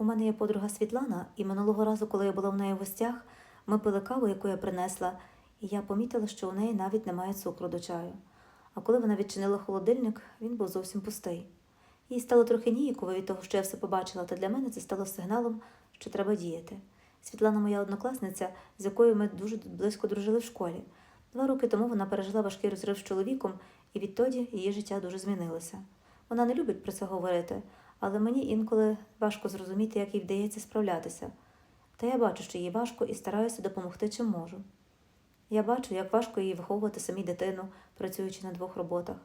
У мене є подруга Світлана, і минулого разу, коли я була в неї в гостях, ми пили каву, яку я принесла, і я помітила, що у неї навіть немає цукру до чаю. А коли вона відчинила холодильник, він був зовсім пустий. Їй стало трохи ніяково від того, що я все побачила, та для мене це стало сигналом, що треба діяти. Світлана моя однокласниця, з якою ми дуже близько дружили в школі. Два роки тому вона пережила важкий розрив з чоловіком, і відтоді її життя дуже змінилося. Вона не любить про це говорити, але мені інколи важко зрозуміти, як їй вдається справлятися. Та я бачу, що їй важко і стараюся допомогти, чим можу. Я бачу, як важко їй виховувати самій дитину, працюючи на двох роботах.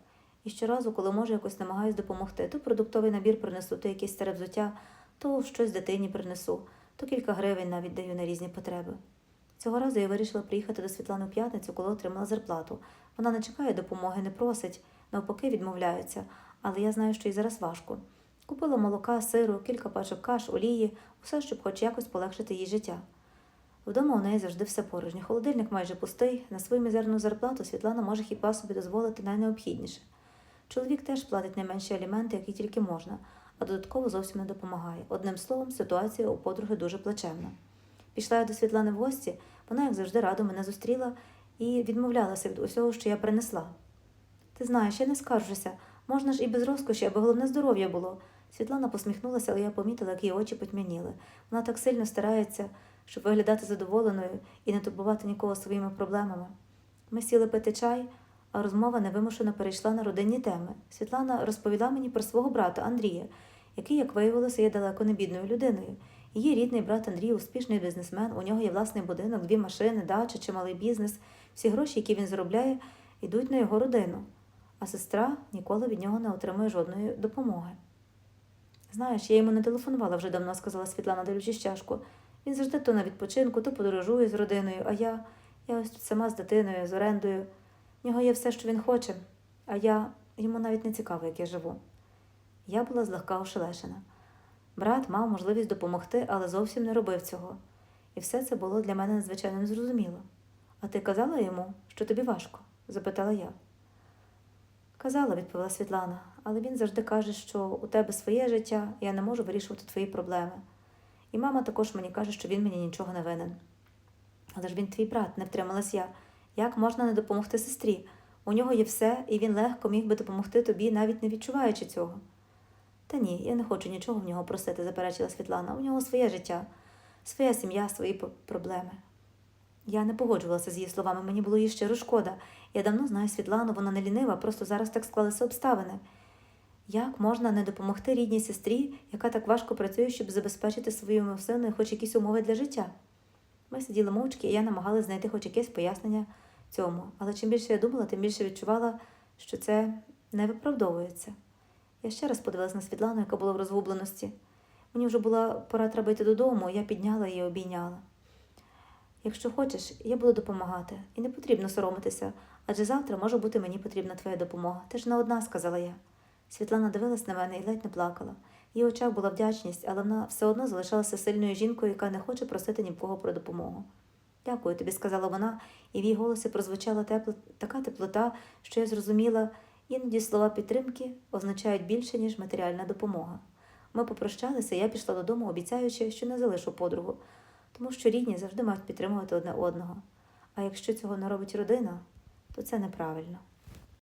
І щоразу, коли можу, якось намагаюсь допомогти, то продуктовий набір принесу, то якесь старе взуття, то щось дитині принесу, то кілька гривень навіть даю на різні потреби. Цього разу я вирішила приїхати до Світлани в п'ятницю, коли отримала зарплату. Вона не чекає допомоги, не просить, навпаки, відмовляється, але я знаю, що їй зараз важко. Купила молока, сиру, кілька пачок каш, олії, усе, щоб хоч якось полегшити їй життя. Вдома у неї завжди все порожнє. Холодильник майже пустий. На свою мізерну зарплату Світлана може хіба собі дозволити найнеобхідніше. Чоловік теж платить найменші аліменти, які тільки можна, а додатково зовсім не допомагає. Одним словом, ситуація у подруги дуже плачевна. Пішла я до Світлани в гості, вона, як завжди, радо мене зустріла і відмовлялася від усього, що я принесла. Ти знаєш, я не скаржуся. Можна ж і без розкоші, аби головне здоров'я було. Світлана посміхнулася, але я помітила, як її очі потьмяніли. Вона так сильно старається, щоб виглядати задоволеною і не турбувати нікого своїми проблемами. Ми сіли пити чай, а розмова невимушено перейшла на родинні теми. Світлана розповіла мені про свого брата Андрія, який, як виявилося, є далеко не бідною людиною. Її рідний брат Андрій успішний бізнесмен, у нього є власний будинок, дві машини, дача, чималий бізнес. Всі гроші, які він заробляє, йдуть на його родину, а сестра ніколи від нього не отримує жодної допомоги. Знаєш, я йому не телефонувала вже давно, сказала Світлана, дивлячись чашку. Він завжди то на відпочинку, то подорожує з родиною, а я, я ось тут сама з дитиною, з орендою. В нього є все, що він хоче, а я йому навіть не цікаво, як я живу. Я була злегка ошелешена. Брат мав можливість допомогти, але зовсім не робив цього. І все це було для мене надзвичайно незрозуміло. А ти казала йому, що тобі важко? запитала я. Казала, відповіла Світлана, але він завжди каже, що у тебе своє життя, я не можу вирішувати твої проблеми. І мама також мені каже, що він мені нічого не винен. Але ж він твій брат, не втрималась я. Як можна не допомогти сестрі? У нього є все, і він легко міг би допомогти тобі, навіть не відчуваючи цього. Та ні, я не хочу нічого в нього просити, заперечила Світлана. У нього своє життя, своя сім'я, свої проблеми. Я не погоджувалася з її словами, мені було їй щиро шкода. Я давно знаю Світлану, вона не лінива, просто зараз так склалися обставини. Як можна не допомогти рідній сестрі, яка так важко працює, щоб забезпечити своєму сину хоч якісь умови для життя? Ми сиділи мовчки, і я намагалась знайти хоч якесь пояснення цьому. Але чим більше я думала, тим більше відчувала, що це не виправдовується. Я ще раз подивилась на Світлану, яка була в розгубленості. Мені вже була пора треба йти додому, я підняла її і обійняла. Якщо хочеш, я буду допомагати, і не потрібно соромитися, адже завтра може бути мені потрібна твоя допомога. Ти ж не одна, сказала я. Світлана дивилась на мене і ледь не плакала. Її очах була вдячність, але вона все одно залишалася сильною жінкою, яка не хоче просити ні в кого про допомогу. Дякую тобі, сказала вона, і в її голосі прозвучала тепла, така теплота, що я зрозуміла, іноді слова підтримки означають більше, ніж матеріальна допомога. Ми попрощалися, я пішла додому, обіцяючи, що не залишу подругу, тому що рідні завжди мають підтримувати одне одного. А якщо цього не робить родина, то це неправильно.